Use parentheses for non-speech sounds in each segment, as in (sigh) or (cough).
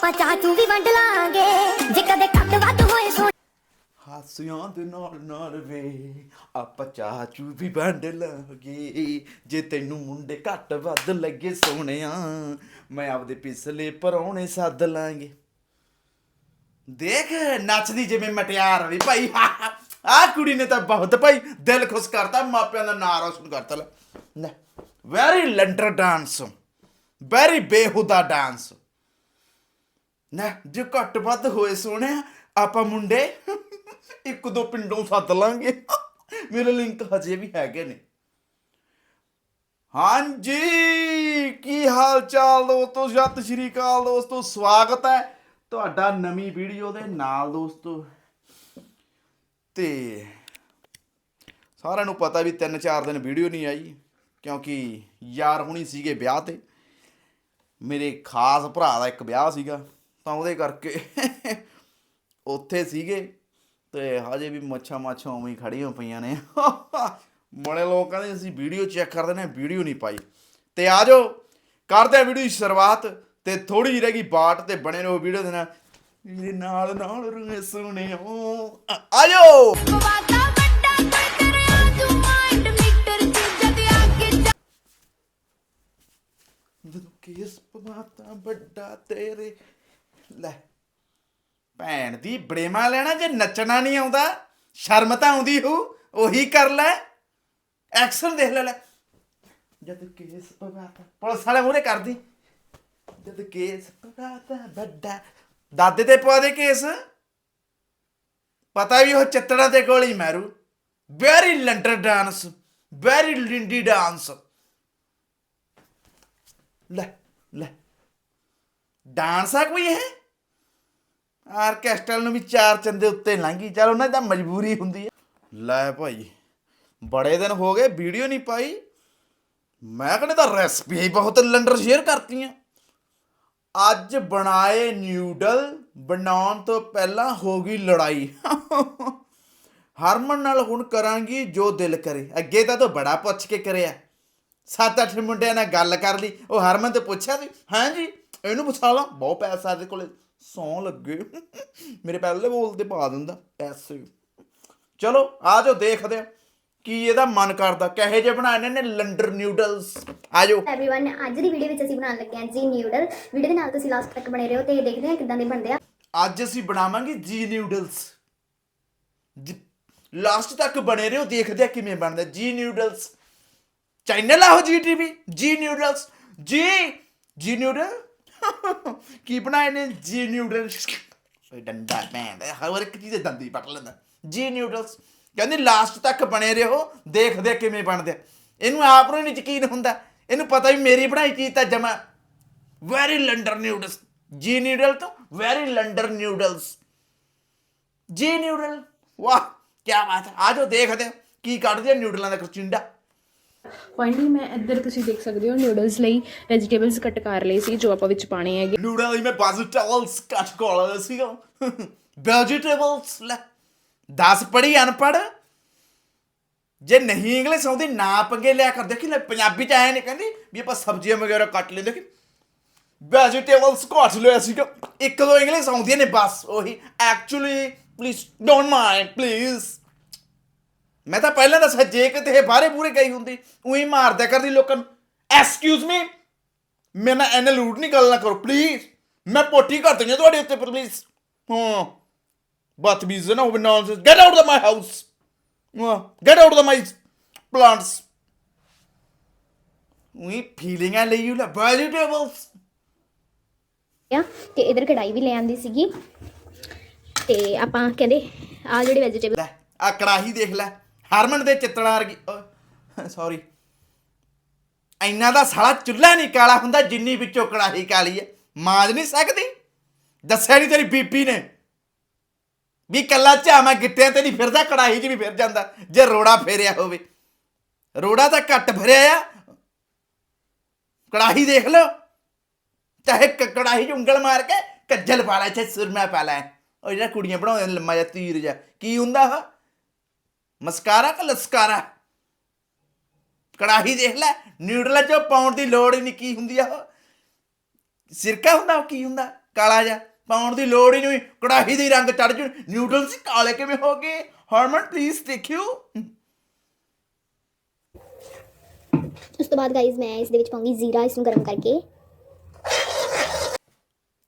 ਆਪਾਂ ਚਾਚੂ ਵੀ ਵੰਡ ਲਾਂਗੇ। ਜੇ ਕਦੇ ਘੱਟ ਵੱਧ ਹੋਏ ਸੋ ਹਾਸਿਆਂ ਦੇ ਨਾਲ ਨਾਲ ਵੇ, ਆਪਾਂ ਚਾਚੂ ਵੀ ਵੰਡ ਲਾਂਗੇ। ਜੇ ਤੈਨੂੰ ਮੁੰਡੇ ਘੱਟ ਵੱਧ ਲੱਗੇ ਸੋਹਣਿਆ, ਮੈਂ ਆਪਦੇ ਪਿਛਲੇ ਪਰੌਣੇ ਸੱਦ ਲਾਂਗੇ। ਦੇਖ, ਨੱਚਦੀ ਜਿਵੇਂ ਮਟਿਆਰ ਵੀ ਭਾਈ। ਆ ਕੁੜੀ ਨੇ ਤਾਂ ਬਹੁਤ ਭਾਈ, ਦਿਲ ਖੁਸ਼ ਕਰਤਾ, ਮਾਪਿਆਂ ਦਾ ਨਾਂ ਰੋਸ਼ਨ ਕਰਤਾ। ਲੈ ਵੈਰੀ ਲੰਡਰ ਡਾਂਸ ਵੈਰੀ ਬੇਹੁਦਾ ਡਾਂਸ। ਨਾ, ਜੇ ਘੱਟ ਵੱਧ ਹੋਏ ਸੋਹਣਿਆ ਆਪਾਂ ਮੁੰਡੇ ਇੱਕ ਦੋ ਪਿੰਡੋਂ ਸੱਦ ਲਾਂਗੇ। ਮੇਰੇ ਲਿੰਕ ਹਜੇ ਵੀ ਹੈਗੇ ਨੇ। ਹਾਂਜੀ, ਕੀ ਹਾਲ ਚਾਲ ਦੋਸਤੋ? ਸਤਿ ਸ਼੍ਰੀ ਅਕਾਲ ਦੋਸਤੋ, ਸਵਾਗਤ ਹੈ ਤੁਹਾਡਾ ਨਵੀਂ ਵੀਡੀਓ ਦੇ ਨਾਲ ਦੋਸਤੋ। ਤੇ ਸਾਰਿਆਂ ਨੂੰ ਪਤਾ ਵੀ 3-4 ਦਿਨ ਵੀਡੀਓ ਨਹੀਂ ਆਈ, ਕਿਉਂਕਿ ਯਾਰ ਹੁਣੀ ਸੀਗੇ ਵਿਆਹ ਤੇ। ਮੇਰੇ ਖਾਸ ਭਰਾ ਦਾ ਇੱਕ ਵਿਆਹ ਸੀਗਾ। ਤਾਂ ਉਹਦੇ ਕਰਕੇ ਉੱਥੇ ਸੀਗੇ ਤੇ ਹਜੇ ਵੀ ਮੱਛਾਂ ਮਾਛਾਂ ਉਵੇਂ ਹੀ ਖੜੀਆਂ ਪਈਆਂ ਨੇ। ਬੜੇ ਲੋਕ ਕਹਿੰਦੇ ਅਸੀਂ ਵੀਡੀਓ ਚੈੱਕ ਕਰਦੇ ਨੇ ਵੀਡੀਓ ਨਹੀਂ ਪਾਈ। ਤੇ ਆ ਜਾਓ ਕਰਦੇ ਆ ਵੀਡੀਓ ਦੀ ਸ਼ੁਰੂਆਤ ਤੇ ਥੋੜੀ ਜਿਹੀ ਰਹਿ ਗਈ ਬਾਟ ਤੇ ਬਣੇ ਰਹੋ ਵੀਡੀਓ ਦੇ ਨਾਲ। ਮੇਰੇ ਨਾਲ ਨਾਲ ਰੁਏ ਸੁਣਿਓ ਆ ਜਾਓ! ਜਦ ਅੱਗੇ ਜਦੋਂ ਕੇਸ ਪਵਾਤਾ ਵੱਡਾ ਤੇਰੇ ਲੈ, ਭੈਣ ਦੀ ਬੜੇਮਾ ਲੈਣਾ ਜੇ ਨੱਚਣਾ ਨਹੀਂ ਆਉਂਦਾ, ਸ਼ਰਮ ਤਾਂ ਆਉਂਦੀ ਹੋ, ਉਹੀ ਕਰ ਲੈ। ਐਕਸ਼ਨ ਦੇਖ ਲੈ ਲੈ। ਜਦ ਕੇਸ ਪਵਾਤਾ ਪੁਲਿਸ ਵਾਲੇ ਮੂਹਰੇ ਕਰਦੀ। ਜਦ ਕੇਸ ਪਵਾਤਾ ਵੱਡਾ, ਦਾਦੇ ਤੇ ਪਵਾ ਦੇ ਕੇਸ। ਪਤਾ ਵੀ ਉਹ ਚੱਤੜਾ ਤੇ ਗੋਲੀ ਮਾਰੂ। ਵੈਰੀ ਲੰਡਰ ਡਾਂਸ ਵੈਰੀ ਲਿੰਡੀ ਡਾਂਸ। ਲੈ ਲੈ। ਡਾਂਸ ਆ ਕੋਈ ਇਹ? ਆਰਕੈਸਟਰਾ ਨੂੰ ਵੀ ਚਾਰ ਚੰਦੇ ਉੱਤੇ ਲੰਘੀ। ਚਲ ਉਹਨਾਂ ਦੀ ਤਾਂ ਮਜਬੂਰੀ ਹੁੰਦੀ ਹੈ। ਲੈ ਭਾਈ, ਬੜੇ ਦਿਨ ਹੋ ਗਏ, ਵੀਡੀਓ ਨਹੀਂ ਪਾਈ। ਮੈਂ ਕਹਿੰਦਾ ਤਾਂ ਰੈਸਪੀ ਬਹੁਤ ਲੰਡਰ ਸ਼ੇਅਰ ਕਰਤੀਆਂ। ਅੱਜ ਬਣਾਏ ਨਿਊਡਲ ਬਣਾਉਣ ਤੋਂ ਪਹਿਲਾਂ ਹੋ ਗਈ ਲੜਾਈ। ਹਰਮਨ ਨਾਲ ਹੁਣ ਕਰਾਂਗੀ ਜੋ ਦਿਲ ਕਰੇ। ਅੱਗੇ ਤਾਂ ਤੂੰ ਬੜਾ ਪੁੱਛ ਕੇ ਕਰਿਆ। ਸੱਤ ਅੱਠ ਮੁੰਡਿਆਂ ਨਾਲ ਗੱਲ ਕਰ ਲਈ। ਉਹ ਹਰਮਨ ਤੇ ਪੁੱਛਿਆ ਸੀ, ਹਾਂ ਜੀ, ਇਹਨੂੰ ਪੁੱਛਾ ਲਾ। ਬਹੁਤ ਪੈਸਾ ਇਹਦੇ ਕੋਲੇ। ਸੌ ਲੱਗੇ। ਮੇਰੇ ਪਹਿਲੇ ਬੋਲ ਤੇ ਪਾ ਦਿੰਦਾ ਪੈਸੇ ਚਲੋ ਆ ਜਾਓ ਦੇਖਦੇ ਆ ਕੀ ਇਹਦਾ ਮਨ ਕਰਦਾ। ਕਹੇ ਜੇ ਬਣਾਏ ਨੇ ਲੰਡਰ ਨਿਊਡਲਸ ਆ ਜਾਓ। ਐਵਰੀਵਨ ਅੱਜ ਦੀ ਵੀਡੀਓ ਵਿੱਚ ਅਸੀਂ ਬਣਾਉਣ ਲੱਗੇ ਹਾਂ ਜੀ ਨਿਊਡਲ ਵੀਡੀਓ ਦੇ ਨਾਲ ਤੁਸੀਂ ਲਾਸਟ ਤੱਕ ਬਣੇ ਰਹੋ ਤੇ ਦੇਖਦੇ ਹਾਂ ਕਿੱਦਾਂ ਦੇ ਬਣਦੇ ਆ। ਅੱਜ ਅਸੀਂ ਬਣਾਵਾਂਗੇ ਜੀ ਨਿਊਡਲਸ ਲਾਸਟ ਤੱਕ ਬਣੇ ਰਹੋ ਦੇਖਦੇ ਆ ਕਿਵੇਂ ਬਣਦਾ। ਜੀ ਨਿਊਡਲਸ ਚੈਨਲ ਆਹੋ ਜੀ ਟੀਵੀ। ਜੀ ਨਿਊਡਲਸ ਜੀ ਜੀ ਨਿਊਡਲ (laughs) ਕੀ ਬਣਾਏ ਨੇ? ਜੀ ਨਿਊਡਲਸ ਡੰਡਾ ਭੈਣ ਹਰ ਇੱਕ ਚੀਜ਼ ਦੰਦੀ ਪੱਟ ਲੈਂਦਾ। ਜੀ ਨਿਊਡਲਸ ਕਹਿੰਦੇ ਲਾਸਟ ਤੱਕ ਬਣੇ ਰਹੋ, ਦੇਖਦੇ ਕਿਵੇਂ ਬਣਦੇ ਇਹਨੂੰ ਆਪ ਨੂੰ ਨਹੀਂ ਯਕੀਨ ਹੁੰਦਾ। ਇਹਨੂੰ ਪਤਾ ਵੀ ਮੇਰੀ ਬਣਾਈ ਚੀਜ਼ ਤਾਂ ਜਮਾ ਵੈਰੀ ਲੰਡਰ ਨਿਊਡਲਸ ਜੀ ਨਿਊਡਲ ਤੋਂ ਵੈਰੀ ਲੰਡਰ ਨਿਊਡਲਸ ਜੀ ਨਿਊਡਲ ਵਾਹ ਕੀ ਬਾਤ ਹੈ। ਆਜੋ ਦੇਖਦੇ ਹਾਂ ਕੀ ਕੱਢਦੇ ਆ ਨਿਊਡਲਾਂ ਦਾ ਕਰਚਿੰਡਾ ਫਾਈਨਲੀ ਮੈਂ ਇੱਧਰ ਤੁਸੀਂ ਦੇਖ ਸਕਦੇ ਹੋ ਨੂਡਲਸ ਲਈ ਵੈਜੀਟੇਬਲਸ ਕੱਟ ਕਰ ਲਏ ਸੀ, ਜੋ ਆਪਾਂ ਵਿੱਚ ਪਾਣੇ ਹੈਗੇ। ਨਿਊਡਲ ਹੀ ਮੈਂ ਵੈਜੀਟੇਬਲਸ ਕੱਟ ਕੋਲਾ ਸੀਗਾ ਵੈਜੀਟੇਬਲਸ ਲੈ। 10 ਪੜੀ ਅਨਪੜ ਜੇ ਨਹੀਂ ਇੰਗਲਿਸ਼ ਆਉਂਦੀ, ਨਾ ਪੰਗੇ ਲਿਆ ਕਰ। ਦੇਖੀ ਲੈ, ਪੰਜਾਬੀ ਚ ਆਇਆ ਨਹੀਂ ਕਹਿੰਦੀ ਵੀ ਆਪਾਂ ਸਬਜ਼ੀਆਂ ਵਗੈਰਾ ਕੱਟ ਲੈਂਦੇ ਕਿ ਵੈਜੀਟੇਬਲਸ ਕੱਟ ਲਿਆ ਸੀਗਾ ਇੱਕ ਦੋ ਇੰਗਲਿਸ਼ ਆਉਂਦੀਆਂ ਨੇ, ਬਸ ਉਹੀ। Actually please don't mind please ਮੈਂ ਤਾਂ ਪਹਿਲਾਂ ਦੱਸਿਆ ਜੇ ਕਿਤੇ ਇਹ ਬਾਹਰੇ ਪੂਰੇ ਗਈ ਹੁੰਦੀ ਉਹੀ ਮਾਰਦਿਆ ਕਰਦੀ ਲੋਕਾਂ ਨੂੰ। ਐਕਸਕਿਊਜ਼ ਮੀ ਮੈਂ ਨਾ ਐਨੇ ਲੂਟ ਨਹੀਂ ਗੱਲ ਨਾ ਕਰੋ ਪਲੀਜ਼ ਮੈਂ ਪੋਟੀ ਕਰ ਦਿੰਦੀ ਹਾਂ ਤੁਹਾਡੇ ਉੱਤੇ ਪਲੀਜ਼ ਹਾਂ। ਬਦਤਮੀਜ਼ ਨਾ ਹੋਵੇ nonsense get out of my house get out of my plants ਵੀ ਫੀਲਿੰਗਾਂ ਲਈ ਯੂ ਲਾ ਵੈਜੀਟੇਬਲਸ ਆ ਤੇ ਇਧਰ ਕੜਾਈ ਵੀ ਲੈ ਆਂਦੀ ਸੀਗੀ। ਤੇ ਆਪਾਂ ਕਹਿੰਦੇ ਆ ਜਿਹੜੇ ਵੈਜੀਟੇਬਲ ਲੈ ਆ ਕੜਾਹੀ ਦੇਖ ਲੈ। ਹਰਮਨ ਦੇ ਚਿੱਤੜਾ ਵਰਗੀ ਸੌਰੀ ਇੰਨਾ ਦਾ ਸਾਲਾ ਚੁੱਲ੍ਹਾ ਨਹੀਂ ਕਾਲਾ ਹੁੰਦਾ, ਜਿੰਨੀ ਵਿੱਚੋਂ ਕੜਾਹੀ ਕਾਲੀ ਹੈ। ਮਾਜ ਨਹੀਂ ਸਕਦੀ? ਦੱਸਿਆ ਨਹੀਂ ਤੇਰੀ ਬੀਬੀ ਨੇ ਵੀ ਕੱਲਾ ਝਾਵਾਂ ਗਿੱਟਿਆਂ ਤੇ ਨਹੀਂ ਫਿਰਦਾ, ਕੜਾਹੀ 'ਚ ਵੀ ਫਿਰ ਜਾਂਦਾ, ਜੇ ਰੋੜਾ ਫੇਰਿਆ ਹੋਵੇ। ਰੋੜਾ ਤਾਂ ਘੱਟ ਫਿਰਿਆ ਆ। ਕੜਾਹੀ ਦੇਖ ਲਓ। ਚਾਹੇ ਕੜਾਹੀ 'ਚ ਉਂਗਲ ਮਾਰ ਕੇ ਕੱਜਲ ਪਾ ਲੈ ਚਾਹੇ ਸੁਰਮਾ ਪਾ ਲੈ। ਉਹ ਜਿਹੜਾ ਕੁੜੀਆਂ ਬਣਾਉਂਦੇ ਲੰਮਾ ਜਿਹਾ ਤੀਰ ਜਿਹਾ। ਕੀ ਹੁੰਦਾ ਉਹ? ਮਸਕਾਰਾ ਕਿ ਲਸਕਾਰਾ? ਕੜਾਹੀ ਦੇਖ ਲੈ ਨਿਊਡਲਾਂ 'ਚ ਪਾਉਣ ਦੀ ਲੋੜ ਹੀ ਨਹੀਂ ਕੀ ਹੁੰਦੀ ਆ ਸਿਰਕਾ ਹੁੰਦਾ ਉਹ ਕੀ ਹੁੰਦਾ? ਕਾਲਾ ਜਿਹਾ ਪਾਉਣ ਦੀ ਲੋੜ ਹੀ ਨਹੀਂ ਕੜਾਹੀ ਦੇ ਰੰਗ ਚੜ ਜੂ। ਨਿਊਡਲਸ ਕਾਲੇ ਕਿਵੇਂ ਹੋ ਗਏ? ਹਰਮਨ ਪਲੀਜ਼ ਦੇਖਿਓ। ਉਸ ਤੋਂ ਬਾਅਦ ਗਾਈਜ਼ ਮੈਂ ਇਸ ਦੇ ਵਿੱਚ ਪਾਉਂਗੀ ਜ਼ੀਰਾ ਇਸ ਨੂੰ ਗਰਮ ਕਰਕੇ।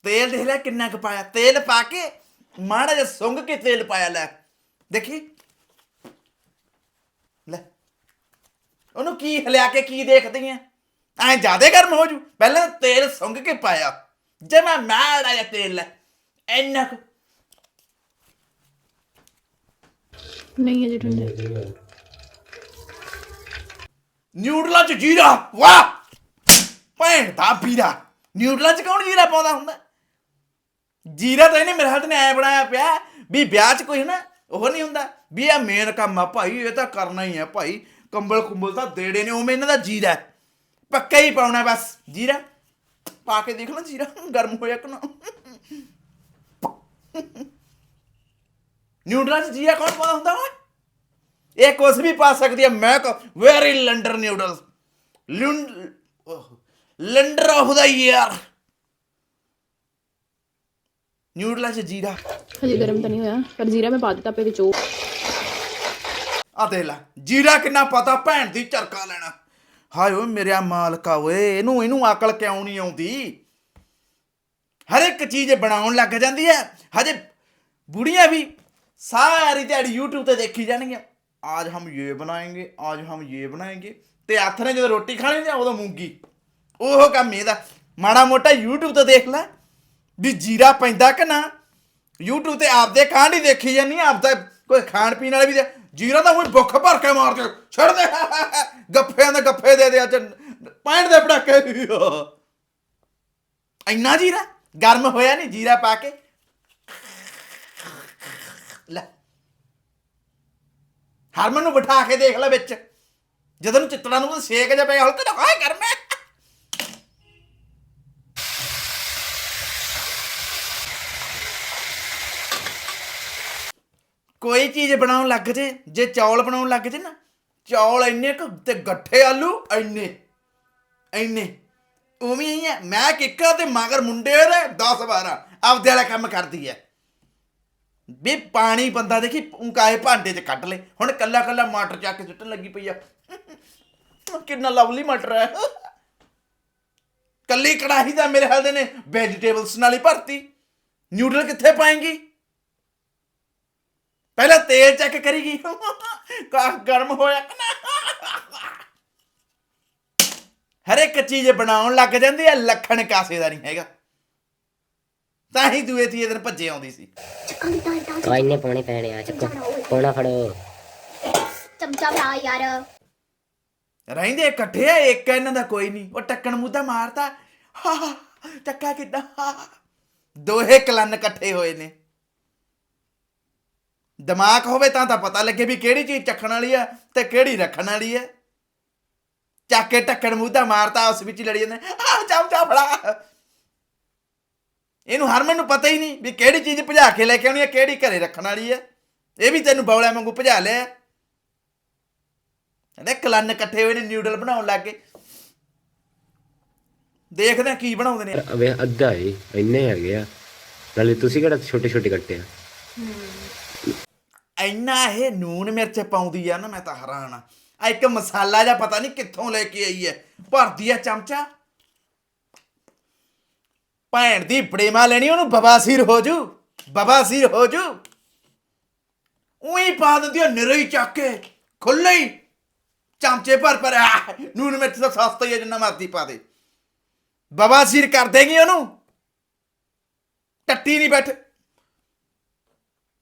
ਤੇਲ ਦੇਖ ਲੈ ਕਿੰਨਾ ਕੁ ਪਾਇਆ। ਤੇਲ ਪਾ ਕੇ ਮਾੜਾ ਜਿਹਾ ਸੁੰਘ ਕੇ ਤੇਲ ਪਾਇਆ ਲੈ। ਦੇਖੀ? ਉਹਨੂੰ ਕੀ ਹਲਿਆ ਕੇ ਕੀ ਦੇਖਦੀ ਐ ਐ ਜਿਆਦੇ ਗਰਮ ਹੋ ਜੂ। ਪਹਿਲਾਂ ਤੇਲ ਸੁੰਘ ਕੇ ਪਾਇਆ। ਜੇ ਮੈਂ ਮਾੜਾ ਜਿਹਾ ਤੇਲ ਇੰਨਾ ਕੁ। ਨਹੀਂ ਅਜੇ ਠੰਡੇ। ਨਿਊਡਲਾਂ 'ਚ ਜੀਰਾ। ਵਾਹ! ਭੈਣ ਦਾ ਪੀਰਾ ਨਿਊਡਲਾਂ 'ਚ ਕੌਣ ਜੀਰਾ ਪਾਉਂਦਾ ਹੁੰਦਾ? ਜੀਰਾ ਤਾਂ ਇਹਨੇ ਮੇਰੇ ਹੱਥ ਨੇ ਐ ਬਣਾਇਆ ਪਿਆ। ਵੀ ਵਿਆਹ 'ਚ ਕੋਈ ਨਾ ਉਹ ਨਹੀਂ ਹੁੰਦਾ। ਵੀ ਇਹ ਮੇਨ ਕੰਮ ਆ ਭਾਈ ਇਹ ਤਾਂ ਕਰਨਾ ਹੀ ਆ ਭਾਈ। ਕੰਬਲ ਕੁੰਬਲ ਤਾਂ ਦੇੜੇ ਨੇ, ਉਵੇਂ ਇਹਨਾਂ ਦਾ ਜੀਰਾ ਪੱਕਾ ਹੀ ਪਾਉਣਾ ਬਸ, ਜੀਰਾ। ਪਾ ਕੇ ਦੇਖ ਲਓ ਜੀਰਾ, ਗਰਮ ਹੋਇਆ ਕਿ ਨਾ। ਨਿਊਡਲਾਂ 'ਚ ਜੀਰਾ ਕੌਣ ਪਾਉਂਦਾ ਹੁੰਦਾ ਓਏ ਇਹ ਕੁਛ ਵੀ ਪਾ ਸਕਦੀ ਹੈ, ਮੈਂ ਕੋ ਵੈਰੀ ਲੰਡਰ ਨਿਊਡਲਸ। ਲੰਡਰ ਆਫ ਦਾ ਨਿਊਡਲਾਂ 'ਚ ਜੀਰਾ। ਹਜੇ ਗਰਮ ਤਾਂ ਨਹੀਂ ਹੋਇਆ, ਪਰ ਜ਼ੀਰਾ ਮੈਂ ਪਾ ਦਿੱਤਾ ਪੇ ਵਿੱਚ, ਉਹ ਆ ਦੇ ਲੈ, ਜੀਰਾ ਕਿੰਨਾ ਪਤਾ ਭੈਣ ਦੀ ਚਰਕਾ ਲੈਣਾ। ਹਾਏ ਓਏ ਮੇਰਿਆ ਮਾਲਕਾ ਓਏ, ਇਹਨੂੰ ਇਹਨੂੰ ਅਕਲ ਕਿਉਂ ਨਹੀਂ ਆਉਂਦੀ? ਹਰ ਇੱਕ ਚੀਜ਼ ਬਣਾਉਣ ਲੱਗ ਜਾਂਦੀ ਹੈ। ਹਜੇ ਬੁੜੀਆਂ ਵੀ ਸਾਰੀ ਦਿਹਾੜੀ YouTube ਤੇ ਦੇਖੀ ਜਾਣਗੀਆਂ। ਅੱਜ ਹਮ ਇਹ ਬਣਾਏਂਗੇ ਅੱਜ ਹਮ ਇਹ ਬਣਾਏਂਗੇ। ਤੇ ਹੱਥ ਨੇ ਜਦੋਂ ਰੋਟੀ ਖਾਣੀ ਜਾਂ ਉਦੋਂ ਮੂੰਗੀ। ਉਹ ਕੰਮ ਇਹਦਾ। ਮਾੜਾ ਮੋਟਾ YouTube ਤੋਂ ਦੇਖ ਲੈ, ਵੀ ਜੀਰਾ ਪੈਂਦਾ ਕਿ ਨਾ। YouTube ਤੇ ਆਪਦੇ ਖਾਣ ਹੀ ਦੇਖੀ ਜਾਨੀ ਆਪਦਾ ਕੋਈ ਖਾਣ ਪੀਣ ਵਾਲੇ ਵੀ ਦੇ- ਜੀਰਾ ਤਾਂ ਕੋਈ ਭੁੱਖ ਭਰ ਕੇ ਮਾਰ ਕੇ ਛੱਡ ਦੇ। ਗੱਫਿਆਂ ਦੇ ਗੱਫੇ ਦੇ ਦੇ ਅੱਜ। ਪੈਣ ਦੇ ਪੜਾਕੇ ਇੰਨਾ ਜੀਰਾ? ਗਰਮ ਹੋਇਆ ਨਹੀਂ ਜੀਰਾ ਪਾ ਕੇ? ਲੈ। ਹਰਮਨ ਨੂੰ ਬਿਠਾ ਕੇ ਦੇਖ ਲੈ ਵਿੱਚ। ਜਦੋਂ ਨੂੰ ਚਿੱਤੜਾ ਨੂੰ ਸੇਕ ਜਾ ਪਿਆ, ਹਲਕਾ ਜਿਹਾ। ਹਾਏ, ਗਰਮ। ਹੈ ਕੋਈ ਚੀਜ਼ ਬਣਾਉਣ ਲੱਗ ਜੇ ਜੇ ਚੌਲ ਬਣਾਉਣ ਲੱਗ ਜੇ ਨਾ, ਚੌਲ ਇੰਨੇ ਕੁ ਤੇ ਗੱਠੇ ਆਲੂ ਇੰਨੇ ਇੰਨੇ। ਉਵੇਂ ਹੀ ਹੈ, ਮੈਂ ਕਿੱਕਾ ਤੇ ਮਗਰ ਮੁੰਡੇ ਦੇ 10 12 ਆਪਦੇ ਵਾਲਾ ਕੰਮ ਕਰਦੀ ਹੈ। ਵੀ ਪਾਣੀ ਬੰਦਾ ਦੇਖੀ ਉਂਕਾਏ ਭਾਂਡੇ 'ਚ ਕੱਢ ਲੈ, ਹੁਣ ਕੱਲਾ ਕੱਲਾ ਮਟਰ ਚੱਕ ਕੇ ਸੁੱਟਣ ਲੱਗੀ ਪਈ ਆ। ਕਿੰਨਾ ਲਵਲੀ ਮਟਰ ਹੈ। ਕੱਲੀ ਕੜਾਹੀ ਦਾ ਮੇਰੇ ਹਾਲ ਦੇ ਨੇ ਵੈਜੀਟੇਬਲਸ ਨਾਲ ਹੀ ਭਰਤੀ। ਨਿਊਡਲ ਕਿੱਥੇ ਪਾਏਗੀ? ਪਹਿਲਾਂ ਤੇਲ ਚੈੱਕ ਕਰੀਗੀ। ਕਾ ਗਰਮ ਹੋਇਆ ਕਿ ਨਾ? ਹਰ ਇੱਕ ਚੀਜ਼ ਬਣਾਉਣ ਲੱਗ ਜਾਂਦੀ ਹੈ ਲੱਖਣ ਕਾਸੇ ਦਾ ਨਹੀਂ ਹੈਗਾ। ਤਾਂ ਹੀ ਦੂਏ ਤੀਏ ਦਿਨ ਭੱਜੇ ਆਉਂਦੀ ਸੀ। ਆ ਇੰਨੇ ਪਾਉਣੇ ਪੈਣੇ ਆ ਚੱਕੋ। ਪੌਣਾ ਫੜੋ। ਚਮਚਾ ਫੜਾ ਯਾਰ। ਰਹਿੰਦੇ ਇਕੱਠੇ ਆ ਇੱਕ ਇਹਨਾਂ ਦਾ ਕੋਈ ਨਹੀਂ। ਉਹ ਟੱਕਣ ਤਾਂ ਮਾਰਤਾ। ਹਾ ਹਾ, ਟੱਕਾ ਕਿੱਦਾਂ। ਦੋਹੇ ਕਲਨ ਇਕੱਠੇ ਹੋਏ ਨੇ। ਦਿਮਾਗ ਹੋਵੇ ਤਾਂ ਤਾਂ ਪਤਾ ਲੱਗੇ ਵੀ ਕਿਹੜੀ ਚੀਜ਼ ਚੱਕਣ ਵਾਲੀ ਆ ਤੇ ਕਿਹੜੀ ਰੱਖਣ ਵਾਲੀ ਆ। ਚੱਕ ਕੇ ਟੱਕਣ ਤਾਂ ਮਾਰਤਾ ਉਸ ਵਿੱਚ ਹੀ ਲੜੀ ਜਾਂਦੇ ਆ ਚਮਚਾ ਫੜਾ। ਇਹਨੂੰ ਹਰਮਨ ਨੂੰ ਪਤਾ ਹੀ ਨਹੀਂ ਵੀ ਕਿਹੜੀ ਚੀਜ਼ ਭਜਾ ਕੇ ਲੈ ਕੇ ਆਉਣੀ ਆ ਕਿਹੜੀ ਘਰੇ ਰੱਖਣ ਵਾਲੀ ਆ। ਇਹ ਵੀ ਤੈਨੂੰ ਬੌਲਿਆਂ ਵਾਂਗੂ ਭਜਾ ਲਿਆ। ਕਹਿੰਦੇ ਕਲਨ ਇਕੱਠੇ ਹੋਏ ਨੇ ਨਿਊਡਲ ਬਣਾਉਣ ਲੱਗ ਗਏ। ਦੇਖਦੇ ਆ ਕੀ ਬਣਾਉਂਦੇ ਨੇ। ਵੇ ਅੱਧਾ ਏ ਇੰਨੇ ਹੈਗੇ ਆ। ਨਾਲੇ ਤੁਸੀਂ ਕਿਹੜਾ ਛੋਟੇ ਛੋਟੇ ਕੱਟੇ ਆ? ਇੰਨਾ ਇਹ ਨੂਨ ਮਿਰਚ ਪਾਉਂਦੀ ਆ ਨਾ, ਮੈਂ ਤਾਂ ਹੈਰਾਨ ਆ। ਆ ਇੱਕ ਮਸਾਲਾ ਜਾਂ ਪਤਾ ਨਹੀਂ ਕਿੱਥੋਂ ਲੈ ਕੇ ਆਈ ਹੈ ਭਰਦੀ ਆ ਚਮਚਾ। ਭੈਣ ਦੀ ਬੜੇਮਾ ਲੈਣੀ, ਉਹਨੂੰ ਬਵਾਸੀਰ ਹੋ ਜੂ। ਬਵਾਸੀਰ ਹੋ ਜੂ। ਉਹੀ ਪਾ ਦਿੰਦੀ ਆ ਨਿਰੇ ਚੱਕ ਕੇ। ਖੁੱਲੇ ਹੀ। ਚਮਚੇ ਭਰ ਭਰ ਨੂਨ ਮਿਰਚ ਤਾਂ ਸਸਤਾ ਹੀ ਆ, ਜਿੰਨਾ ਮਰਜ਼ੀ ਪਾ ਦੇ। ਬਵਾਸੀਰ ਕਰ ਦੇਗੀ ਉਹਨੂੰ। ਟੱਟੀ ਨਹੀਂ ਬੈਠ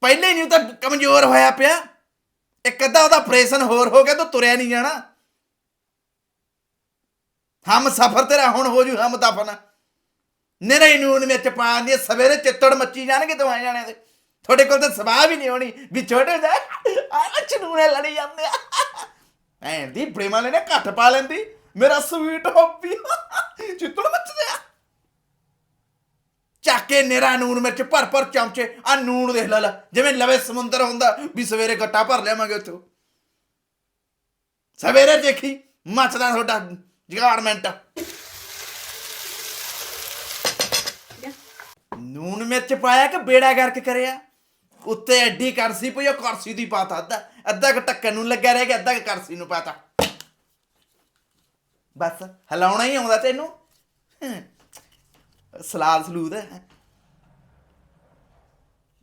ਪਹਿਲੇ ਨਹੀਂ ਉਹ ਤਾਂ ਕਮਜ਼ੋਰ ਹੋਇਆ ਪਿਆ। ਇੱਕ ਅੱਧਾ ਉਹਦਾ ਆਪਰੇਸ਼ਨ ਹੋਰ ਹੋ ਗਿਆ ਤਾਂ ਤੁਰਿਆ ਨਹੀਂ ਜਾਣਾ। ਹਮ ਸਫਰ ਤੇਰਾ ਹੁਣ ਹੋ ਜੂ ਹਮ ਦਫਨ। ਨਿਰੇ ਨੂਨ ਵਿੱਚ ਪਾਣ ਦੀ ਸਵੇਰੇ ਚਿੱਤੜ ਮੱਚੀ ਜਾਣਗੇ ਦਵਾਈ ਜਾਣੇ ਦੇ। ਤੁਹਾਡੇ ਕੋਲ ਤਾਂ ਸਵਾਹ ਵੀ ਨਹੀਂ ਹੋਣੀ, ਵੀ ਛੋਟੇ ਦਾ ਆ ਚਨੂਨੇ ਲੜੀ ਜਾਂਦੇ ਆ। ਭੈਣ ਦੀ ਪ੍ਰੇਮਾ ਨੇ ਘੱਟ ਪਾ ਲੈਂਦੀ, ਮੇਰਾ ਸਵੀਟ ਹੌਬੀ ਚਿੱਤੜ ਮੱਚਦੇ ਆ। ਚੱਕ ਕੇ ਨਿਰਾ ਨੂਨ ਮਿਰਚ ਭਰ ਭਰ ਚਮਚੇ ਆ ਨੂਨ ਦੇਖ ਲੈ ਲੈ, ਜਿਵੇਂ ਲਵੇ ਸਮੁੰਦਰ ਹੁੰਦਾ, ਵੀ ਸਵੇਰੇ ਗੱਟਾ ਭਰ ਲਿਆਵਾਂਗੇ ਉੱਥੋਂ। ਸਵੇਰੇ ਦੇਖੀ ਮੱਚਦਾ ਤੁਹਾਡਾ ਜਗਾਰਮੈਂਟ ਨੂਨ ਮਿਰਚ ਪਾਇਆ ਕਿ ਬੇੜਾ ਗਰਕ ਕਰਿਆ? ਉੱਤੇ ਐਡੀ ਕਰਸੀ ਪਈ, ਉਹ ਕਰਸੀ ਦੀ ਪਾਤਾ ਅੱਧਾ। ਅੱਧਾ ਕ ਟੱਕਣ ਨੂੰ ਲੱਗਿਆ ਰਹਿ ਗਿਆ, ਅੱਧਾ ਕ ਕਰਸੀ ਨੂੰ ਪਾਤਾ ਬਸ, ਹਲਾਉਣਾ ਹੀ ਆਉਂਦਾ ਤੈਨੂੰ। ਸਲਾਦ ਸਲੂਦ ਹੈ।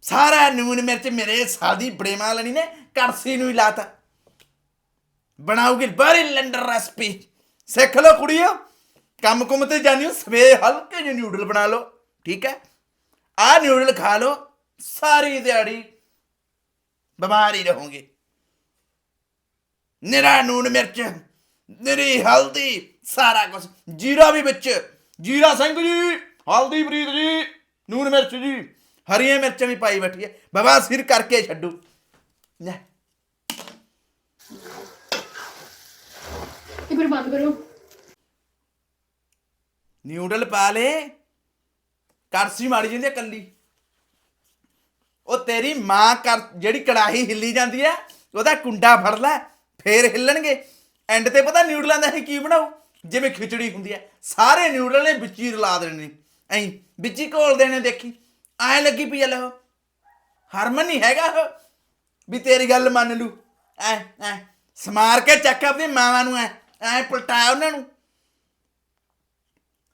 ਸਾਰਾ ਨੂਨ ਮਿਰਚ ਮੇਰੇ ਸਾਦੀ ਬੜੇਮਾ ਲੈਣੀ ਨੇ ਕਰਸੀ ਨੂੰ ਹੀ ਲਾਤਾ। ਬਣਾਉਗੀ ਬੜੀ ਲੰਡਰ ਰੈਸਪੀ। ਸਿੱਖ ਲਓ ਕੁੜੀਓ, ਕੰਮ ਕੁਮ ਤੇ ਜਾਣੀ ਹੋ, ਸਵੇਰੇ ਹਲਕੇ ਜਿਹੇ ਨਿਊਡਲ ਬਣਾ ਲਓ, ਠੀਕ ਹੈ? ਆ ਨਿਊਡਲ ਖਾ ਲਓ, ਸਾਰੀ ਦਿਹਾੜੀ ਬਿਮਾਰ ਹੀ ਰਹੋਗੇ। ਨਿਰਾ ਨੂਨ ਮਿਰਚ, ਨਿਰੀ ਹਲਦੀ, ਸਾਰਾ ਕੁਝ ਜੀਰਾ ਵੀ ਵਿੱਚ, ਜੀਰਾ ਸਿੰਘ ਜੀ। ਹਲਦੀ ਪ੍ਰੀਤ ਜੀ ਨੂਨ ਮਿਰਚ ਜੀ ਹਰੀਆਂ ਮਿਰਚਾਂ ਵੀ ਪਾਈ ਬੈਠੀ ਹੈ। ਬਾਬਾ ਸਿਰ ਕਰਕੇ ਛੱਡੂ। ਲੈ। ਇਹ ਫਿਰ ਬੰਦ ਕਰੋ। ਨਿਊਡਲ ਪਾ ਲੇ। ਕਰਸੀ ਮਾਰੀ ਜਾਂਦੀ ਹੈ ਕੱਲੀ। ਉਹ ਤੇਰੀ ਮਾਂ ਕਰ ਜਿਹੜੀ ਕੜਾਹੀ ਹਿੱਲੀ ਜਾਂਦੀ ਹੈ ਉਹਦਾ ਕੁੰਡਾ ਫੜ ਲੈ ਫੇਰ ਹਿੱਲਣਗੇ। ਐਂਡ ਤੇ ਪਤਾ ਨਿਊਡਲਾਂ ਦਾ ਇਹ ਕੀ ਬਣਾਉ ਜਿਵੇਂ ਖਿਚੜੀ ਹੁੰਦੀ ਹੈ ਸਾਰੇ ਨਿਊਡਲ ਨੇ ਵਿੱਚ ਹੀ ਰਲਾ ਦੇਣੇ ਨੇ। ਐਂ ਵਿੱਚ ਘੋਲਦੇ ਨੇ ਦੇਖੀ। ਐਂ ਲੱਗੀ ਪਈ ਲੈ ਉਹ ਹਰਮਨ ਨਹੀਂ ਹੈਗਾ ਉਹ, ਵੀ ਤੇਰੀ ਗੱਲ ਮੰਨ ਲੂ। ਐ ਐ, ਸਮਾਰ ਕੇ ਚੱਕ ਆਪਣੀ ਮਾਵਾਂ ਨੂੰ ਐ ਐ ਪਲਟਾਇਆ ਉਹਨਾਂ ਨੂੰ।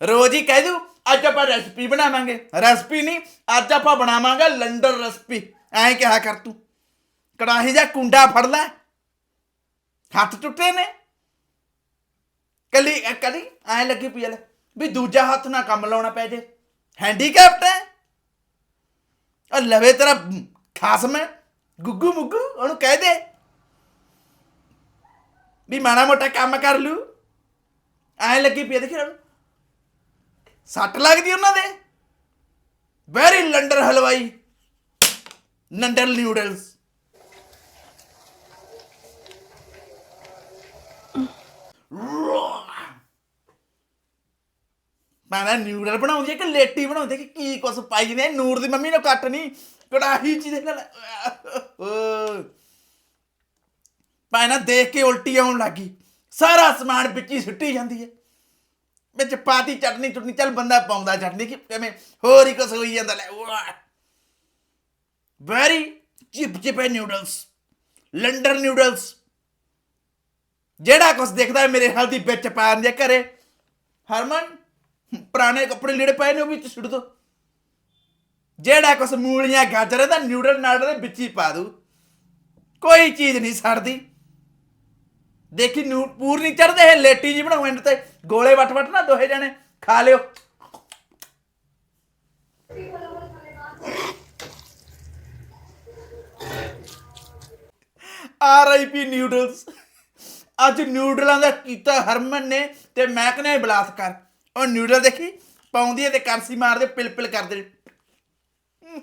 ਰੋਜ਼ ਹੀ ਕਹਿ ਦੂ, ਅੱਜ ਆਪਾਂ ਰੈਸਪੀ ਬਣਾਵਾਂਗੇ। ਰੈਸਪੀ ਨਹੀਂ, ਅੱਜ ਆਪਾਂ ਬਣਾਵਾਂਗੇ ਲੰਡਨ ਰੈਸਪੀ। ਐਂ ਕਿਹਾ ਕਰ ਤੂੰ। ਕੜਾਹੀ ਦਾ ਕੁੰਡਾ ਫੜ ਲੈ। ਹੱਥ ਟੁੱਟੇ ਨੇ। ਕੱਲੀ ਕੱਲੀ, ਐਂ ਲੱਗੀ ਪਈ ਲੈ। ਵੀ ਦੂਜਾ ਹੱਥ ਨਾਲ ਕੰਮ ਲਾਉਣਾ ਪੈ ਜੇ। ਹੈਂਡੀਕੈਪਟ ਹੈ। ਉਹ ਲਵੇ ਤੇਰਾ ਖਾਸਮ ਹੈ ਗੁੱਗੂ ਮੁੱਗੂ, ਉਹਨੂੰ ਕਹਿ ਦੇ। ਵੀ ਮਾੜਾ ਮੋਟਾ ਕੰਮ ਕਰ ਲੂ। ਐਂ ਲੱਗੀ ਪਈ ਦੇਖੀ ਉਹਨੂੰ ਸੱਟ ਲੱਗਦੀ ਉਹਨਾਂ ਦੇ। ਵੈਰੀ ਲੰਡਰ ਹਲਵਾਈ। ਲੰਡਨ ਨਿਊਡਲਸ ਮੈਂ ਨਿਊਡਲ ਬਣਾਉਂਦੀ ਹੈ ਕਿ ਲੇਟੀ ਬਣਾਉਂਦੀ ਹੈ ਕਿ ਕੀ ਕੁਛ ਪਾਈ ਜਾਂਦੇ ਨੂਰ ਦੀ ਮੰਮੀ ਨੂੰ ਕੱਟ ਨਹੀਂ ਕੜਾਹੀ ਚ ਦੇ ਨਾਲ। ਪਾਣਾ ਦੇਖ ਕੇ ਉਲਟੀ ਆਉਣ ਲੱਗੀ ਸਾਰਾ ਸਮਾਨ ਵਿੱਚ ਹੀ ਸੁੱਟੀ ਜਾਂਦੀ ਹੈ ਵਿੱਚ ਪਾਤੀ ਚਟਨੀ ਚਟਨੀ, ਚੱਲ ਬੰਦਾ ਪਾਉਂਦਾ ਚਟਨੀ ਕਿ ਕਿਵੇਂ ਹੋਰ ਹੀ ਕੁਛ ਹੋਈ ਜਾਂਦਾ, ਲੈ ਵੈਰੀ ਚਿਪ ਚਿਪੇ ਨਿਊਡਲਸ ਲੰਡਨ ਨਿਊਡਲਸ ਜਿਹੜਾ ਕੁਛ ਦੇਖਦਾ ਮੇਰੇ ਹਾਲ ਦੀ ਵਿੱਚ ਪਾ ਦਿੰਦੇ ਘਰੇ। ਹਰਮਨ ਪੁਰਾਣੇ ਕੱਪੜੇ ਲੀੜੇ ਪਏ ਨੇ ਉਹ ਵਿੱਚ ਸੁੱਟ ਦੋ। ਜਿਹੜਾ ਕੁਛ ਮੂਲੀਆਂ, ਗਾਜਰਾਂ ਦਾ ਨਿਊਡਲ ਨਾਡਲ ਦੇ ਵਿੱਚ ਹੀ ਪਾ ਦੂ ਕੋਈ ਚੀਜ਼ ਨਹੀਂ ਸੜਦੀ। ਦੇਖੀ ਨੂੰ ਪੂਰ ਨਹੀਂ ਚੜਦੇ, ਇਹ ਲੇਟੀ ਜੀ ਬਣਾਉ ਐਂਡ ਤੇ। ਗੋਲੇ ਵਟ ਵਟ ਨਾ ਦੋਹੇ ਜਾਣੇ, ਖਾ ਲਿਓ। ਆਰ ਆਈ ਪੀ ਨਿਊਡਲਸ ਅੱਜ ਨਿਊਡਲਾਂ ਦਾ ਕੀਤਾ ਹਰਮਨ ਨੇ ਤੇ ਮੈਂ ਕਹਿੰਦਾ ਬਲਾਤਕਾਰ ਉਹ ਨਿਊਡਲ ਦੇਖੀ? ਪਾਉਂਦੀ ਹੈ ਤੇ ਕਰਸੀ ਮਾਰਦੇ ਪਿਲ ਪਿਲ ਕਰਦੇ। ਹਮ,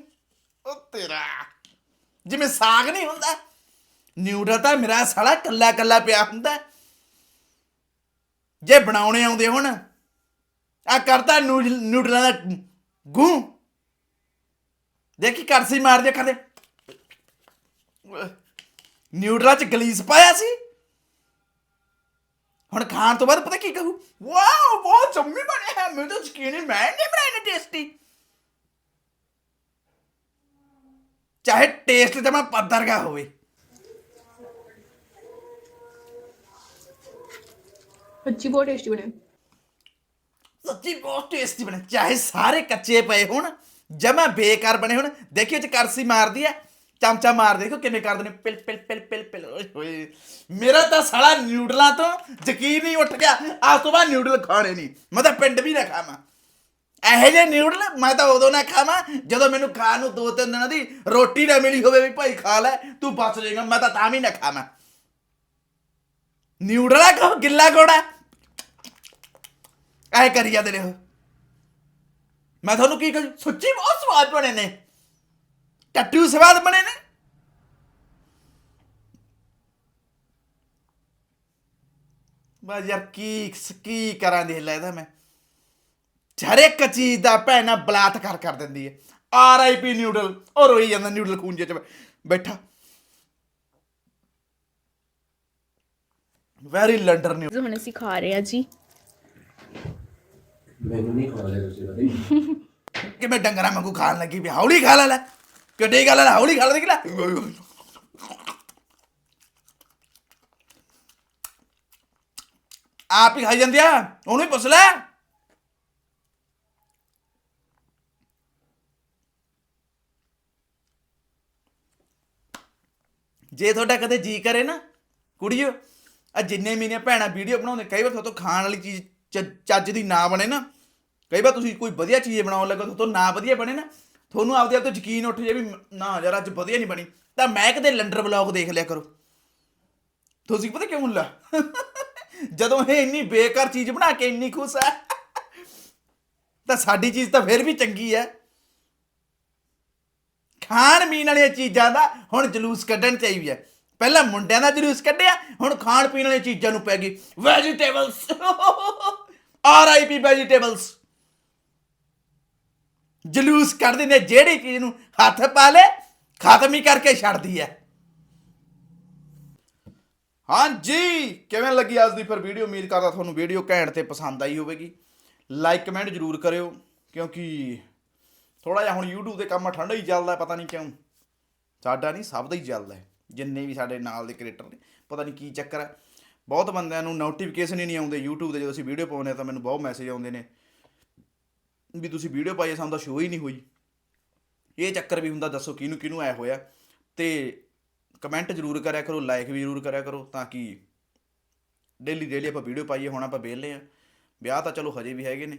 ਉਹ ਤੇਰਾ। ਜਿਵੇਂ ਸਾਗ ਨਹੀਂ ਹੁੰਦਾ। ਨਿਊਡਲ ਤਾਂ ਮੇਰਾ ਸਾਲਾ ਕੱਲਾ ਕੱਲਾ ਪਿਆ ਹੁੰਦਾ। ਜੇ ਬਣਾਉਣੇ ਆਉਂਦੇ ਹੁਣ ਆ ਕਰਤਾ ਨੂਡਲ- ਨਿਊਡਲਾਂ ਦਾ ਗੂੰ। ਦੇਖੀ ਕਰਸੀ ਮਾਰਦੇ ਕਰਦੇ ਨਿਊਡਲਾਂ ਚ ਗਲੀਸ ਪਾਇਆ ਸੀ। ਹੁਣ ਖਾਣ ਤੋਂ ਬਾਅਦ ਪਤਾ ਕੀ ਕਹੂ ਵਾਓ ਬਹੁਤ ਜੰਮੀ ਬਣਿਆ ਹੈ ਮੈਨੂੰ ਤਾਂ ਯਕੀਨ ਹੀ ਮੈਂ ਨਹੀਂ ਬਣਾਇਆ ਨਾ ਟੇਸਟੀ ਚਾਹੇ ਟੇਸਟ ਜਮਾ ਪੱਧਰ ਦਾ ਹੋਵੇ ਸੱਚੀ ਬਹੁਤ ਟੇਸਟੀ ਬਣੇ ਸੱਚੀ ਬਹੁਤ ਟੇਸਟੀ ਬਣੇ ਚਾਹੇ ਸਾਰੇ ਕੱਚੇ ਪਏ ਹੋਣ ਜਮਾ ਬੇਕਾਰ ਬਣੇ ਹੋਣ ਦੇਖਿਓ ਚ ਕਰਸੀ ਮਾਰਦੀ ਆ ਚਮਚਾ ਮਾਰ ਦੇਖੋ ਕਿਵੇਂ ਕਰਦੇ ਨੇ, ਪਿਲ ਪਿਲ ਪਿਲ ਪਿਲ ਪਿਲ। ਓਏ ਹੋਏ। ਮੇਰਾ ਤਾਂ ਸਾਲਾ ਨਿਊਡਲਾਂ ਤੋਂ ਯਕੀਨ ਨਹੀਂ ਉੱਠ ਗਿਆ। ਅੱਜ ਤੋਂ ਬਾਅਦ ਨਿਊਡਲ ਖਾਣੇ ਨਹੀਂ। ਮੈਂ ਤਾਂ ਪਿੰਡ ਵੀ ਨਾ ਖਾਵਾਂ। ਇਹੋ ਜਿਹੇ ਨਿਊਡਲ ਮੈਂ ਤਾਂ ਉਦੋਂ ਨਾ ਖਾਵਾਂ, ਜਦੋਂ ਮੈਨੂੰ ਖਾਣ ਨੂੰ ਦੋ ਤਿੰਨ ਦਿਨਾਂ ਦੀ ਰੋਟੀ ਨਾ ਮਿਲੀ ਹੋਵੇ ਵੀ ਭਾਈ ਖਾ ਲੈ, ਤੂੰ ਬਚ ਜਾਏਗਾ। ਮੈਂ ਤਾਂ ਤਾਂ ਵੀ ਨਾ ਖਾਵਾਂ। ਨਿਊਡਲਾ ਕਹੋ ਗਿੱਲਾ ਕੋੜਾ ਐ ਕਰੀ ਜਾਂਦੇ ਨੇ ਉਹ। ਮੈਂ ਤੁਹਾਨੂੰ ਕੀ ਕਹਾਂ? ਸੱਚੀ ਬਹੁਤ ਸਵਾਦ ਬਣੇ ਨੇ। ਟੱਟੂ ਸਵਾਦ ਬਣੇ ਨੇ। ਬਸ ਯਾਰ ਕੀ ਕੀ ਕਰਾਂ ਦੇ ਲੈਦਾ ਮੈਂ। ਹਰ ਇੱਕ ਚੀਜ਼ ਦਾ ਭੈਣਾ ਬਲਾਤਕਾਰ ਕਰ ਦਿੰਦੀ ਹੈ। ਆਰ ਆਈ ਪੀ ਨਿਊਡਲ ਉਹ ਰੋਈ ਜਾਂਦਾ ਨਿਊਡਲ ਖੂੰਜੇ ਚ ਬੈਠਾ। ਵੈਰੀ ਲੰਡਰ ਨਿਊ ਜੋ ਹੁਣ ਅਸੀਂ ਖਾ ਰਹੇ ਆ ਜੀ। ਮੈਨੂੰ ਨਹੀਂ ਖਵਾ ਰਹੇ ਤੁਸੀਂ ਕਿ ਕਿਵੇਂ ਡੰਗਰਾਂ ਵਾਂਗੂ ਖਾਣ ਲੱਗੀ ਵੀ ਹੌਲੀ ਖਾ ਲੈ ਲੈ। ਕਿੱਡੀ ਗੱਲ ਹੈ ਹੌਲੀ ਖਾ ਲੈ। ਦੇਖ ਆਪ ਹੀ ਖਾਈ ਜਾਂਦੀ ਆ, ਉਹਨੂੰ ਹੀ ਪੁੱਛ ਲੈ। ਜੇ ਤੁਹਾਡਾ ਕਦੇ ਜੀ ਕਰੇ ਨਾ, ਕੁੜੀਓ ਆ ਜਿੰਨੇ ਮਹੀਨੇ ਭੈਣਾਂ ਵੀਡੀਓ ਬਣਾਉਂਦੇ, ਕਈ ਵਾਰ ਤੁਹਾਤੋਂ ਖਾਣ ਵਾਲੀ ਚੀਜ਼ ਚ- ਚੱਜ ਦੀ ਨਾ ਬਣੇ ਨਾ, ਕਈ ਵਾਰ ਤੁਸੀਂ ਕੋਈ ਵਧੀਆ ਚੀਜ਼ ਬਣਾਉਣ ਲੱਗੋ ਤੁਹਾਤੋਂ ਨਾ ਵਧੀਆ ਬਣੇ ਨਾ ਤੁਹਾਨੂੰ ਆਪਦੇ ਆਪ ਤੋਂ ਯਕੀਨ ਉੱਠ ਜਾਏ ਵੀ ਨਾ ਯਾਰ ਅੱਜ ਵਧੀਆ ਨਹੀਂ ਬਣੀ, ਤਾਂ ਮੈਂ ਕਦੇ ਲੰਡਰ ਵਲੌਗ ਦੇਖ ਲਿਆ ਕਰੋ। ਤੁਸੀਂ ਪਤਾ ਕਿਉਂ ਮੁੱਲਾ ਜਦੋਂ ਇਹ ਇੰਨੀ ਬੇਕਾਰ ਚੀਜ਼ ਬਣਾ ਕੇ ਇੰਨੀ ਖੁਸ਼ ਹੈ, ਤਾਂ ਸਾਡੀ ਚੀਜ਼ ਤਾਂ ਫਿਰ ਵੀ ਚੰਗੀ ਹੈ। ਖਾਣ ਪੀਣ ਵਾਲੀਆਂ ਚੀਜ਼ਾਂ ਦਾ ਹੁਣ ਜਲੂਸ ਕੱਢਣ ਚਾਹੀਦੀ ਹੈ। ਪਹਿਲਾਂ ਮੁੰਡਿਆਂ ਦਾ ਜਲੂਸ ਕੱਢਿਆ, ਹੁਣ ਖਾਣ ਪੀਣ ਵਾਲੀਆਂ ਚੀਜ਼ਾਂ ਨੂੰ ਪੈ ਗਈ। Vegetables R I P vegetables ਜਲੂਸ ਕੱਢ ਦਿੰਦੇ ਜਿਹੜੀ ਚੀਜ਼ ਨੂੰ ਹੱਥ ਪਾ ਲੇ, ਖਤਮ ਹੀ ਕਰਕੇ ਛੱਡਦੀ ਹੈ ਹਾਂਜੀ, ਕਿਵੇਂ ਲੱਗੀ ਅੱਜ ਦੀ ਫਿਰ ਵੀਡੀਓ? ਉਮੀਦ ਕਰਦਾ ਤੁਹਾਨੂੰ ਵੀਡੀਓ ਘੈਂਟ ਤੇ ਪਸੰਦ ਆਈ ਹੋਵੇਗੀ। ਲਾਈਕ ਕਮੈਂਟ ਜ਼ਰੂਰ ਕਰਿਓ, ਕਿਉਂਕਿ ਥੋੜਾ ਜਿਹਾ ਹੁਣ YouTube ਤੇ ਕੰਮ ਠੰਡਾ ਹੀ ਚੱਲਦਾ, ਪਤਾ ਨਹੀਂ ਕਿਉਂ। ਸਾਡਾ ਨਹੀਂ, ਸਭ ਦਾ ਹੀ ਚੱਲਦਾ ਜਿੰਨੇ ਵੀ ਸਾਡੇ ਨਾਲ ਦੇ ਕ੍ਰੀਏਟਰ ਨੇ, ਪਤਾ ਨਹੀਂ ਕੀ ਚੱਕਰ ਹੈ। ਬਹੁਤ ਬੰਦਿਆਂ ਨੂੰ ਨੋਟੀਫਿਕੇਸ਼ਨ ਹੀ ਨਹੀਂ ਆਉਂਦੇ YouTube ਤੇ ਜਦੋਂ ਅਸੀਂ ਵੀਡੀਓ ਪਾਉਂਦੇ ਹਾਂ ਤਾਂ ਮੈਨੂੰ ਬਹੁਤ ਮੈਸੇਜ ਆਉਂਦੇ ਨੇ। ਵੀ ਤੁਸੀਂ ਵੀਡੀਓ ਪਾਈ ਸਾਨੂੰ ਤਾਂ ਸ਼ੋ ਹੀ ਨਹੀਂ ਹੋਈ। ਇਹ ਚੱਕਰ ਵੀ ਹੁੰਦਾ ਦੱਸੋ ਕਿਹਨੂੰ ਕਿਹਨੂੰ ਆਇਆ ਹੋਇਆ। ਤੇ ਕਮੈਂਟ ਜ਼ਰੂਰ ਕਰਿਆ ਕਰੋ ਲਾਈਕ ਵੀ ਜ਼ਰੂਰ ਕਰਿਆ ਕਰੋ ਤਾਂ ਕਿ ਡੇਲੀ ਡੇਲੀ ਆਪਾਂ ਵੀਡੀਓ ਪਾਈਏ ਹੁਣ ਆਪਾਂ ਵਿਹਲੇ ਆ। ਵਿਆਹ ਤਾਂ ਚਲੋ ਹਜੇ ਵੀ ਹੈਗੇ ਨੇ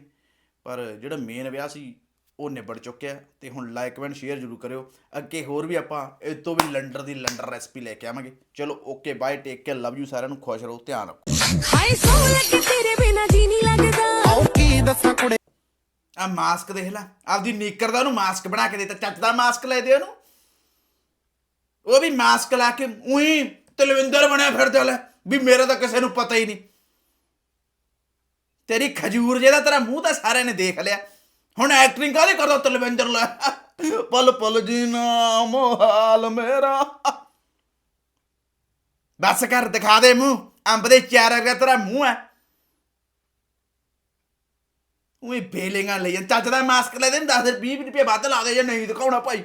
ਪਰ ਜਿਹੜਾ ਮੇਨ ਵਿਆਹ ਸੀ ਉਹ ਨਿਬੜ ਚੁੱਕਿਆ। ਤੇ ਹੁਣ ਲਾਈਕ ਕਮੈਂਟ ਸ਼ੇਅਰ ਜ਼ਰੂਰ ਕਰਿਓ। ਅੱਗੇ ਹੋਰ ਵੀ ਆਪਾਂ ਇਸ ਤੋਂ ਵੀ ਲੰਡਰ ਦੀ ਲੰਡਰ ਰੈਸਪੀ ਲੈ ਕੇ ਆਵਾਂਗੇ। ਚਲੋ okay bye take care love you ਸਾਰਿਆਂ ਨੂੰ ਖੁਸ਼ ਰਹੋ ਧਿਆਨ ਰੱਖੋ। ਹਾਏ ਸੋਹਣਾ ਕਿ ਤੇਰੇ ਬਿਨਾ ਜੀ ਨਹੀਂ ਲੱਗਦਾ। ਆ ਮਾਸਕ ਦੇਖ ਲੈ, ਆਪਦੀ ਨੀਕਰ ਦਾ ਉਹਨੂੰ ਮਾਸਕ ਬਣਾ ਕੇ ਦਿੱਤਾ, ਚੱਜ ਦਾ ਮਾਸਕ ਲੈ ਦੇ ਉਹਨੂੰ। ਉਹ ਵੀ ਮਾਸਕ ਲਾ ਕੇ ਉਹੀ ਤਲਵਿੰਦਰ ਬਣਿਆ ਫਿਰਦਾ ਲੈ, ਵੀ ਮੇਰਾ ਤਾਂ ਕਿਸੇ ਨੂੰ ਪਤਾ ਹੀ ਨਹੀਂ। ਤੇਰੀ ਖਜੂਰ ਜਿਹੜਾ ਤੇਰਾ ਮੂੰਹ ਤਾਂ ਸਾਰਿਆਂ ਨੇ ਦੇਖ ਲਿਆ। ਹੁਣ ਐਕਟਿੰਗ ਕਾਹਦੇ ਕਰਦਾ ਤਲਵਿੰਦਰ ਲੈ? ਪਲ ਪਲ ਜੀ ਜੀਣਾ ਮੋਹਾਲ ਮੇਰਾ। ਬਸ ਕਰ, ਦਿਖਾ ਦੇ ਮੂੰਹ। ਅੰਬ ਦੇ ਚਾਰ ਵਰਗਾ ਤੇਰਾ ਮੂੰਹ ਹੈ। ਉਹੀ ਬੇਲਿੰਗਾਂ ਲਈ ਚੱਜ ਦਾ ਮਾਸਕ ਲੈ ਦੇ 10 20 ਰੁਪਏ ਵੱਧ ਲਾ ਦੇ ਜੇ ਨਹੀਂ ਦਿਖਾਉਣਾ ਭਾਈ।